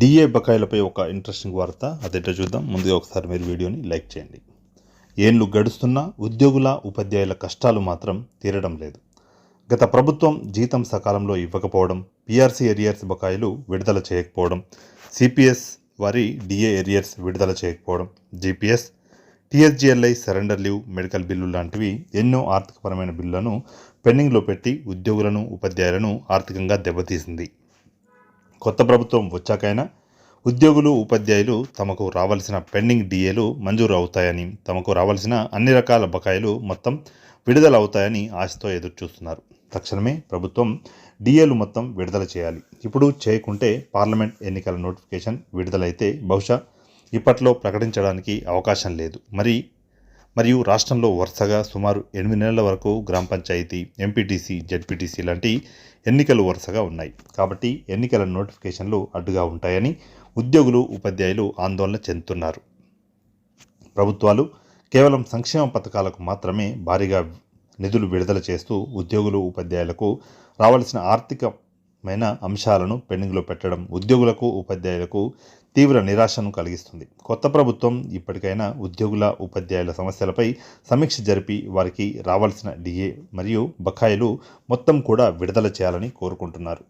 DA బకాయిలపై ఒక interesting వార్త అదేంటో చూద్దాం. ముందుగా ఒకసారి మీరు వీడియోని లైక్ చేయండి. ఏండ్లు గడుస్తున్నా ఉద్యోగుల ఉపాధ్యాయుల కష్టాలు మాత్రం తీరడం లేదు. గత ప్రభుత్వం జీతం సకాలంలో ఇవ్వకపోవడం పీఆర్సీ ఎరియర్స్ బకాయిలు విడుదల చేయకపోవడం సిపిఎస్ వారి డిఏ ఎరియర్స్ విడుదల చేయకపోవడం GPS TSGLI surrender leave medical bill లాంటివి ఎన్నో ఆర్థికపరమైన బిల్లులను పెండింగ్లో పెట్టి ఉద్యోగులను ఉపాధ్యాయులను ఆర్థికంగా దెబ్బతీసింది. కొత్త ప్రభుత్వం వచ్చాకైనా ఉద్యోగులు ఉపాధ్యాయులు తమకు రావాల్సిన పెండింగ్ డిఏలు మంజూరు అవుతాయని తమకు రావాల్సిన అన్ని రకాల బకాయిలు మొత్తం విడుదల అవుతాయని ఆశతో ఎదురుచూస్తున్నారు. తక్షణమే ప్రభుత్వం డిఏలు మొత్తం విడుదల చేయాలి. ఇప్పుడు చేయకుంటే పార్లమెంట్ ఎన్నికల నోటిఫికేషన్ విడుదలైతే బహుశా ఇప్పట్లో ప్రకటించడానికి అవకాశం లేదు. మరి మరియు రాష్ట్రంలో వరుసగా సుమారు ఎనిమిది నెలల వరకు గ్రామ పంచాయతీ ఎంపీటీసీ జెడ్పీటీసీ లాంటి ఎన్నికలు వరుసగా ఉన్నాయి. కాబట్టి ఎన్నికల నోటిఫికేషన్లు అడ్డుగా ఉంటాయని ఉద్యోగులు ఉపాధ్యాయులు ఆందోళన చెందుతున్నారు. ప్రభుత్వాలు కేవలం సంక్షేమ పథకాలకు మాత్రమే భారీగా నిధులు విడుదల చేస్తూ ఉద్యోగులు ఉపాధ్యాయులకు రావాల్సిన మైన అంశాలను పెండింగ్లో పెట్టడం ఉద్యోగులకు ఉపాధ్యాయులకు తీవ్ర నిరాశను కలిగిస్తుంది. కొత్త ప్రభుత్వం ఇప్పటికైనా ఉద్యోగుల ఉపాధ్యాయుల సమస్యలపై సమీక్ష జరిపి వారికి రావాల్సిన డిఏ మరియు బకాయిలు మొత్తం కూడా విడుదల చేయాలని కోరుకుంటున్నారు.